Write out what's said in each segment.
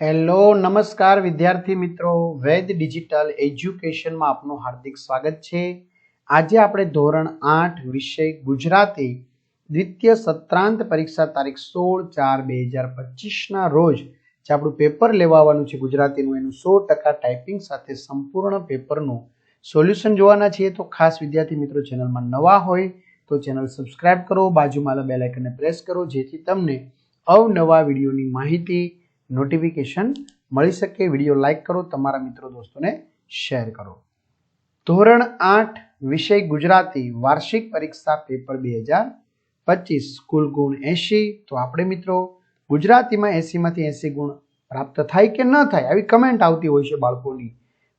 Hello, નમસ્કાર વિદ્યાર્થી મિત્રો. વેદ ડિજિટલ એજ્યુકેશનમાં આપનું હાર્દિક સ્વાગત છે. આજે આપણે ધોરણ આઠ વિષય ગુજરાતી દ્વિતીય સત્રાંત પરીક્ષા તારીખ સોળ ચાર બે હજાર પચીસના રોજ જે આપણું પેપર લેવાવાનું છે ગુજરાતીનું, એનું સો ટકા ટાઈપિંગ સાથે સંપૂર્ણ પેપરનું સોલ્યુશન જોવાના છીએ. તો ખાસ વિદ્યાર્થી મિત્રો, ચેનલમાં નવા હોય તો ચેનલ સબસ્ક્રાઇબ કરો, બાજુમાં બેલ આઇકનને પ્રેસ કરો, જેથી તમને અવનવા વિડીયોની માહિતી નોટિફિકેશન મળી શકે. વીડિયો લાઇક કરો, તમારા મિત્રો દોસ્તોને શેર કરો. ધોરણ આઠ, વિષય ગુજરાતી, વાર્ષિક પરીક્ષા પેપર બે હજાર પચીસ, કુલ ગુણ એંશી. તો આપણે મિત્રો, ગુજરાતીમાં એંશીમાંથી એંશી ગુણ પ્રાપ્ત થાય કે ન થાય, આવી કમેન્ટ આવતી હોય છે બાળકોની.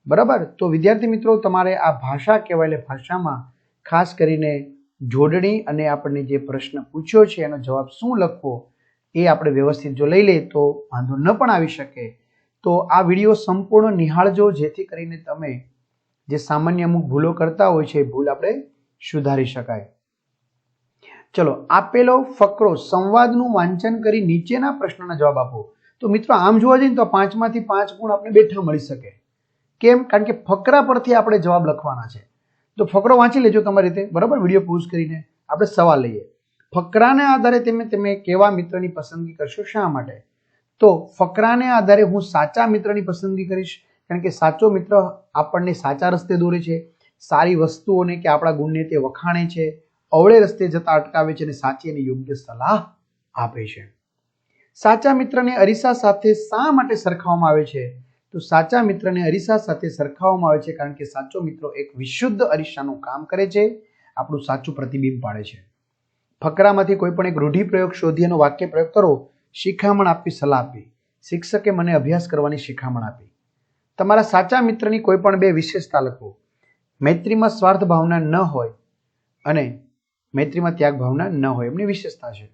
બરાબર? તો વિદ્યાર્થી મિત્રો, તમારે આ ભાષા કહેવાયેલી ભાષામાં ખાસ કરીને જોડણી અને આપણને જે પ્રશ્ન પૂછ્યો છે, એનો જવાબ શું લખવો એ આપણે વ્યવસ્થિત જો લઈ લઈએ તો વાંધો ન પણ આવી શકે. તો આ વીડિયો સંપૂર્ણ નિહાળજો, જેથી કરીને તમે જે સામાન્ય અમુક ભૂલો કરતા હોય છે, એ ભૂલ આપણે સુધારી શકાય. ચલો, આપેલો ફકરો સંવાદનું વાંચન કરી નીચેના પ્રશ્નના જવાબ આપો. તો મિત્રો, આમ જોવા જઈએ તો પાંચમાંથી પાંચ ગુણ આપણે બેઠા મળી શકે. કેમ? કારણ કે ફકરા પરથી આપણે જવાબ લખવાના છે. તો ફકરો વાંચી લેજો તમારી રીતે. બરાબર? વીડિયો પૂઝ કરીને આપણે સવાલ લઈએ. ફકરાને આધારે તમે તમે કેવા મિત્રની પસંદગી કરશો શા માટે? તો ફકરાને આધારે હું સાચા મિત્રની પસંદગી કરીશ, કારણ કે સાચો મિત્ર આપણને સાચા રસ્તે દોરે છે, સારી વસ્તુઓને કે આપણા ગુણને તે વખાણે છે, અવળે રસ્તે જતા અટકાવે છે અને સાચી અને યોગ્ય સલાહ આપે છે. સાચા મિત્રને અરીસા સાથે શા માટે સરખાવવામાં આવે છે? તો સાચા મિત્રને અરીસા સાથે સરખાવવામાં આવે છે કારણ કે સાચો મિત્રો એક વિશુદ્ધ અરીસાનું કામ કરે છે, આપણું સાચું પ્રતિબિંબ પાડે છે. ફકરામાંથી કોઈ પણ એક રૂઢિપ્રયોગ શોધી એનો વાક્ય પ્રયોગ કરો, શિખામણ આપી સલાહ આપી. શિક્ષકે મને અભ્યાસ કરવાની શિખામણ આપી. તમારા સાચા મિત્રની કોઈ પણ બે વિશેષતા લખો. મૈત્રીમાં સ્વાર્થ ભાવના ન હોય અને મૈત્રીમાં ત્યાગ ભાવના ન હોય. એમની વિશેષતા છે.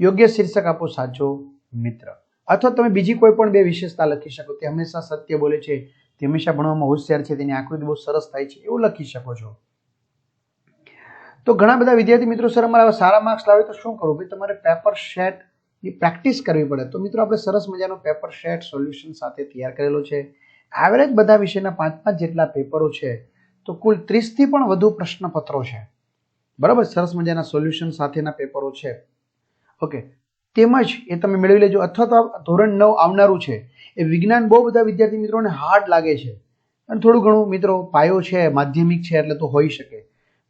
યોગ્ય શીર્ષક આપો સાચો મિત્ર. અથવા તમે બીજી કોઈ પણ બે વિશેષતા લખી શકો. તે હંમેશા સત્ય બોલે છે. તે હંમેશા ભણવામાં હોશિયાર છે. તેની આકૃતિ બહુ સરસ થાય છે. એવું લખી શકો છો. તો ઘણા બધા વિદ્યાર્થી મિત્રો સર, અમારા સારા માર્ક્સ લાવે તો શું કરવું? ભાઈ, તમારે પેપર શેટની પ્રેક્ટિસ કરવી પડે. તો મિત્રો, આપણે સરસ મજાનો પેપર શેટ સોલ્યુશન સાથે તૈયાર કરેલો છે. એવરેજ બધા વિષયના પાંચ પાંચ જેટલા પેપરો છે, તો કુલ ત્રીસથી પણ વધુ પ્રશ્નપત્રો છે. બરાબર? સરસ મજાના સોલ્યુશન સાથેના પેપરો છે. ઓકે તેમજ એ તમે મેળવી લેજો. અથવા તો ધોરણ નવ આવનારું છે. એ વિજ્ઞાન બહુ બધા વિદ્યાર્થી મિત્રોને હાર્ડ લાગે છે. અને થોડું ઘણું મિત્રો પાયો છે, માધ્યમિક છે, એટલે તો હોઈ શકે.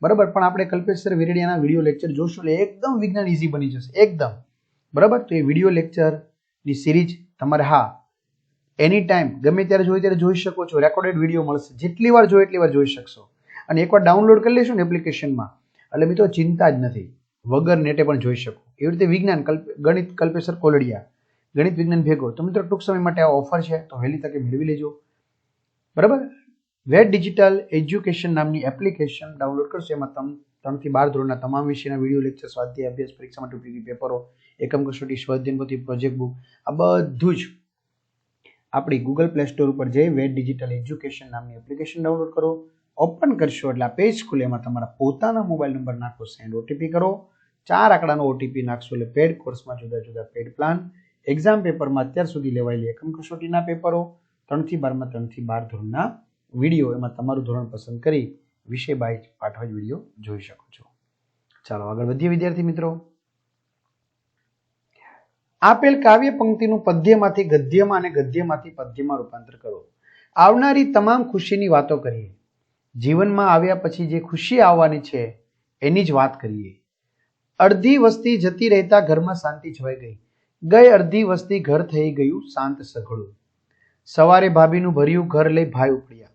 બરાબર? પણ આપણે કલ્પેશ સર વિરેડિયાના વીડિયો લેક્ચર જોશું એટલે એકદમ વિજ્ઞાન ઇઝી બની જશે. એકદમ. બરાબર? તો એ વીડિયો લેક્ચરની સિરીઝ તમારે હા એની ટાઈમ ગમે ત્યારે જોઈએ ત્યારે જોઈ શકો છો. રેકોર્ડેડ વીડિયો મળશે. જેટલી વાર જોઈએ એટલી વાર જોઈ શકશો. અને એકવાર ડાઉનલોડ કરી લેશું ને એપ્લિકેશનમાં એટલે મિત્રો ચિંતા જ નથી. વગર નેટે પણ જોઈ શકો. એવી રીતે વિજ્ઞાન, કલ્પ, ગણિત કલ્પેશ્વર કોલડિયા. ગણિત વિજ્ઞાન ભેગો. તો મિત્રો ટૂંક સમય માટે આ ઓફર છે. તો વહેલી તકે મેળવી લેજો. બરાબર? વેટ ડિજિટલ એજ્યુકેશન નામની એપ્લિકેશન ડાઉનલોડ કરશો. એમાં તમ, ત્રણથી બાર ધોરણના તમામ વિષયના વીડિયો લેક્ચર સ્વાધ્યાય, અભ્યાસ, પરીક્ષા માટે ઉપયોગી પેપરો, એકમ કસોટી, સ્વાધ્યાય પ્રોજેક્ટ બુક આ બધું જ આપણી ગૂગલ પ્લે સ્ટોર ઉપર જઈ વેટ ડિજિટલ એજ્યુકેશન નામની એપ્લિકેશન ડાઉનલોડ કરો. ઓપન કરશો એટલે આ પેજ ખુલે. એમાં તમારા પોતાના મોબાઈલ નંબર નાખો સેન્ડ ઓટીપી કરો. ચાર આંકડાનો ઓટીપી નાખશો એટલે પેડ કોર્સમાં જુદા જુદા પેડ પ્લાન એક્ઝામ પેપરમાં અત્યાર સુધી લેવાયેલી એકમ કસોટીના પેપરો, ત્રણથી બારમાં, ત્રણથી બાર ધોરણના વીડિયો એમાં તમારું ધોરણ પસંદ કરી વિષય બાય પાઠવા વીડિયો જોઈ શકો છો. ચાલો આગળ વધીએ વિદ્યાર્થી મિત્રો. આપેલ કાવ્ય પંક્તિનું પદ્યમાંથી ગદ્યમાં અને ગદ્યમાંથી પદ્યમાં રૂપાંતર કરો. આવનારી તમામ ખુશીની વાતો કરીએ. જીવનમાં આવ્યા પછી જે ખુશી આવવાની છે, એની જ વાત કરીએ. અડધી વસ્તી જતી રહેતા ઘરમાં શાંતિ છવાઈ ગઈ. ગઈ અડધી વસ્તી ઘર થઈ ગયું શાંત સઘળું. સવારે ભાભીનું ભર્યું ઘર લઈ ભાઈ ઉપડ્યા.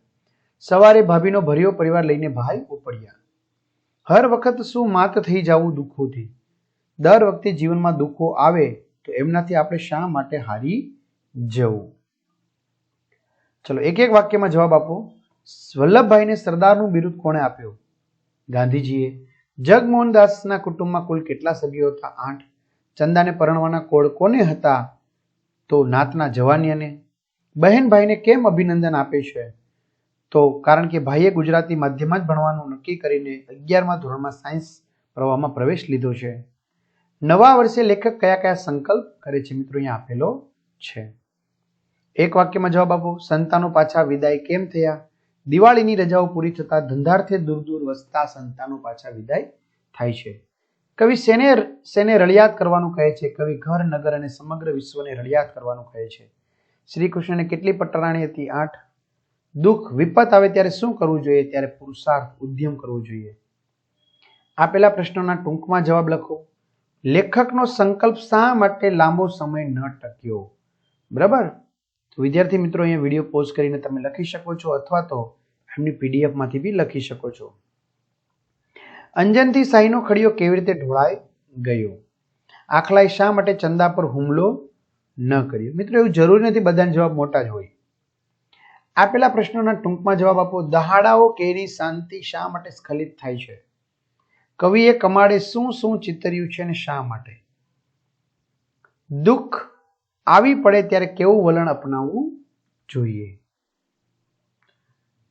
સવારે ભાભીનો ભર્યો પરિવાર લઈને ભાઈ ઉપડ્યા. હર વખત શું માત થઈ જવું દુઃખોથી? દર વખતે જીવનમાં દુઃખો આવે તો એમનાથી આપણે શા માટે હારી જવું? ચલો, એક એક વાક્યમાં જવાબ આપો. વલ્લભભાઈને સરદારનું બિરુદ કોણે આપ્યું? ગાંધીજીએ. જગમોહનદાસના કુટુંબમાં કુલ કેટલા સભ્યો હતા? આઠ. ચંદાને પરણવાના કોડ કોને હતા? તો નાતના જવાનિયાને. બહેનભાઈને કેમ અભિનંદન આપે છે? તો કારણ કે ભાઈએ ગુજરાતી માધ્યમમાં જ ભણવાનું નક્કી કરીને અગિયારમા ધોરણમાં સાયન્સ પ્રવાહમાં પ્રવેશ લીધો છે. નવા વર્ષે લેખક કયા કયા સંકલ્પ કરે છે મિત્રો અહીંયા આપેલો છે. એક વાક્યમાં જવાબ આપો. સંતાનો પાછા વિદાય કેમ થયા? દિવાળીની રજાઓ પૂરી થતા ધંધાર્થે દૂર દૂર વસતા સંતાનો પાછા વિદાય થાય છે. કવિ સેને સેને રળિયાત કરવાનું કહે છે. કવિ ઘર, નગર અને સમગ્ર વિશ્વને રળિયાત કરવાનું કહે છે. શ્રી કૃષ્ણને કેટલી પટરાણી હતી? આઠ દુઃખ, વિપત આવે ત્યારે શું કરવું જોઈએ? ત્યારે પુરુષાર્થ, ઉદ્યમ કરવું જોઈએ. આપેલા પ્રશ્નોના ટૂંકમાં જવાબ લખો. લેખકનો સંકલ્પ શા માટે લાંબો સમય ન ટક્યો? બરાબર? તો વિદ્યાર્થી મિત્રો, અહીંયા વીડિયો પોઝ કરીને તમે લખી શકો છો અથવા તો એમની પીડીએફમાંથી બી લખી શકો છો. અંજનથી શાહીનો ખડીયો કેવી રીતે ઢોળાઈ ગયો? આખલાએ શા માટે ચંદા પર હુમલો ન કર્યો? મિત્રો, એવું જરૂરી નથી બધાને જવાબ મોટા જ હોય. આપેલા પ્રશ્નોના ટૂંકમાં જવાબ આપો. દહાડાઓ કેરી શાંતિ શા માટે સ્ખલિત થાય છે? કવિએ કમાડે શું શું ચિતર્યું છે અને શા માટે? દુઃખ આવી પડે ત્યારે કેવું વલણ અપનાવવું જોઈએ?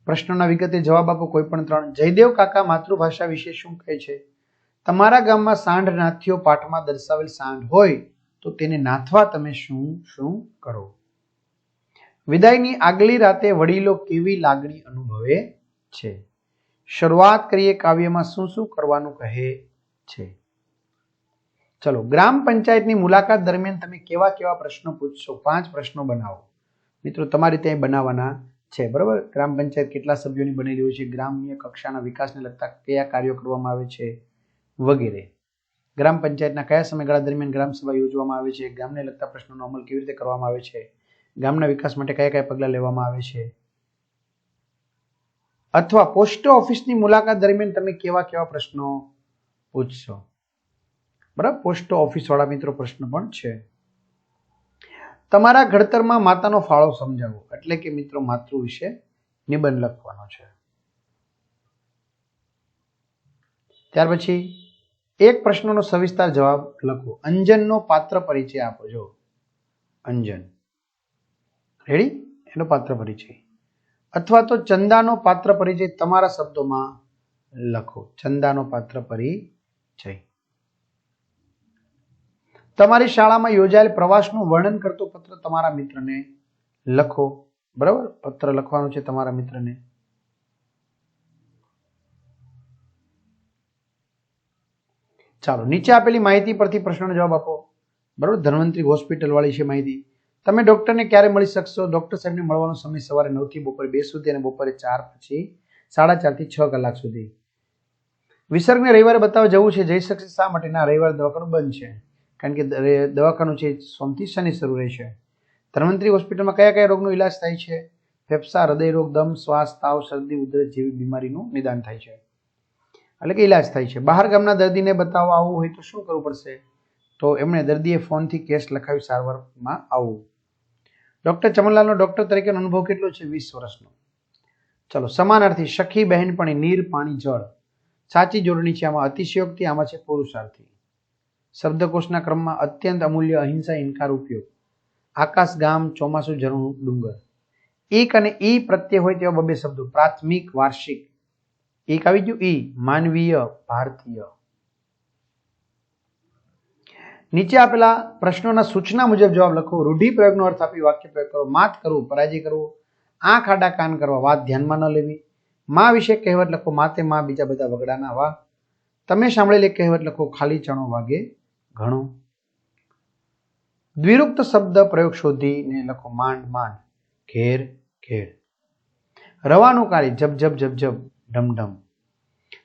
પ્રશ્નોના વિગતે જવાબ આપો કોઈ પણ ત્રણ. જયદેવ કાકા માતૃભાષા વિશે શું કહે છે? તમારા ગામમાં સાંઢ નાથીઓ પાઠમાં દર્શાવેલ સાંઢ હોય તો તેને નાથવા તમે શું શું કરો? વિદાયની આગલી રાતે વડીલો કેવી લાગણી અનુભવે છે? શરૂઆત કરીએ કાવ્યમાં શું શું કરવાનું કહે છે? ચલો, ગ્રામ પંચાયતની મુલાકાત દરમિયાન તમે કેવા કેવા પ્રશ્નો પૂછશો? પાંચ પ્રશ્નો બનાવો. મિત્રો, તમારે ત્યાં બનાવવાના છે, બરાબર? ગ્રામ પંચાયત કેટલા સભ્યોની બની રહ્યું છે? ગ્રામ્ય કક્ષાના વિકાસને લગતા કયા કાર્યો કરવામાં આવે છે? વગેરે. ગ્રામ પંચાયતના કયા સમયગાળા દરમિયાન ગ્રામ સભા યોજવામાં આવે છે? ગ્રામને લગતા પ્રશ્નોનો અમલ કેવી રીતે કરવામાં આવે છે? ગામના વિકાસ માટે કયા કયા પગલાં લેવામાં આવે છે? અથવા પોસ્ટ ઓફિસની મુલાકાત દરમિયાન તમે કેવા કેવા પ્રશ્નો પૂછશો? બરાબર, પોસ્ટ ઓફિસવાળા મિત્રો પ્રશ્ન પણ છે. તમારા ઘડતરમાં માતાનો ફાળો સમજાવો, એટલે કે મિત્રો માતૃ વિશે નિબંધ લખવાનો છે. ત્યાર પછી એક પ્રશ્નનો સવિસ્તાર જવાબ લખો. અંજનનો પાત્ર પરિચય આપો જો અંજન. રેડી? એનો પાત્ર પરિચય. અથવા તો ચંદાનો પાત્ર પરિચય તમારા શબ્દોમાં લખો. ચંદાનો પાત્ર પરિચય. તમારી શાળામાં યોજાયેલ પ્રવાસનું વર્ણન કરતો પત્ર તમારા મિત્રને લખો. બરાબર? પત્ર લખવાનું છે તમારા મિત્રને. ચાલો, નીચે આપેલી માહિતી પરથી પ્રશ્નનો જવાબ આપો. બરાબર? ધન્વંતરી હોસ્પિટલ વાળી છે માહિતી. તમે ડૉક્ટરને ક્યારે મળી શકશો? ડૉક્ટર સાહેબને મળવાનો સમય સવારે નવથી બપોરે બે સુધી અને બપોરે ચાર પછી સાડા ચારથી છ કલાક સુધી. વિસર્ગને રવિવારે બતાવવા જવું છે, જઈ શકશે શા માટે? ના, રવિવારે દવાખાનું બંધ છે. કારણ કે દવાખાનું છે, સોમથી શનિ શરૂ રહેશે. ધન્વંતરી હોસ્પિટલમાં કયા કયા રોગનો ઇલાજ થાય છે? ફેફસા, હૃદય રોગ, દમ, શ્વાસ, તાવ, શરદી, ઉધરસ જેવી બીમારીનું નિદાન થાય છે. એટલે કે ઇલાજ થાય છે. બહાર ગામના દર્દીને બતાવવા આવવું હોય તો શું કરવું પડશે? તો એમણે દર્દીએ ફોનથી કેસ લખાવી સારવારમાં આવવું. ડૉક્ટર ચમનલાલનો ડૉક્ટર તરીકેનો અનુભવ કેટલો છે? વીસ વર્ષનો. ચલો, સમાનાર્થી સખી બહેનપણી, નીર પાણી જળ. સાચી જોડણી છે આમાં અતિશયોક્તિ, આમાં છે પુરુષાર્થી. શબ્દકોશના ક્રમમાં અત્યંત અમૂલ્ય અહિંસા, ઇનકાર ઉપયોગ. આકાશ, ગામ, ચોમાસું, ઝરણું, ડુંગર. એક અને ઈ પ્રત્યય હોય તેવા બબે શબ્દો. પ્રાથમિક, વાર્ષિક. એક આવી ગયું? ઈ, માનવીય, ભારતીય. નીચે આપેલા પ્રશ્નોના સૂચના મુજબ જવાબ લખો. રૂઢિપ્રયોગનો અર્થ આપી વાક્ય પ્રયોગ કરો. માત કરવું, પરાજય કરવું, આંખ આડા કાન કરવા વાત ધ્યાનમાં ન લેવી. મા વિશે કહેવત લખો માતે મા બીજા બધા વગડાના વાહ તમે સાંભળેલી કહેવત લખો, ખાલી ચણો વાગે ઘણો. દ્વિરુક્ત શબ્દ પ્રયોગ શોધીને લખો, માંડ માંડ, ઘેર ઘેર. રવાનું કાર્ય જબ જબ જબ જબ ઢમ.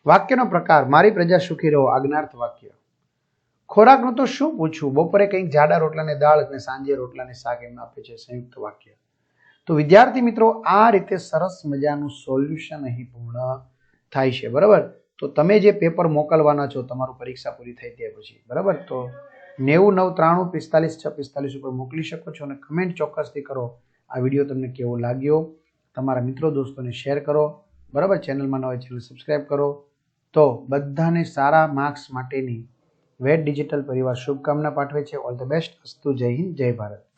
વાક્યનો પ્રકાર, મારી પ્રજા સુખી રહો, આજ્ઞાર્થ વાક્ય. ખોરાકનું તો શું પૂછવું? બપોરે કંઈક જાડા રોટલાને દાળ અને સાંજે રોટલાને શાક એમ આપે છે સંયુક્ત વાક્ય. તો વિદ્યાર્થી મિત્રો, આ રીતે સરસ મજાનું સોલ્યુશન અહીં પૂર્ણ થાય છે, બરાબર? તો તમે જે પેપર મોકલવાના છો, તમારું પરીક્ષા પૂરી થઈ ત્યાં પછી, બરાબર? તો નેવું, નવ, ત્રાણું, પિસ્તાલીસ, છ, પિસ્તાલીસ ઉપર મોકલી શકો છો અને કમેન્ટ ચોક્કસથી કરો. આ વીડિયો તમને કેવો લાગ્યો? તમારા મિત્રો, દોસ્તોને શેર કરો, બરાબર? ચેનલમાં ન હોય ચેનલ સબસ્ક્રાઈબ કરો. તો બધાને સારા માર્ક્સ માટેની વેટ ડિજિટલ પરિવાર શુભકામના પાઠવે છે. All the best. અસ્તુ જય હિન્દ. જય ભારત.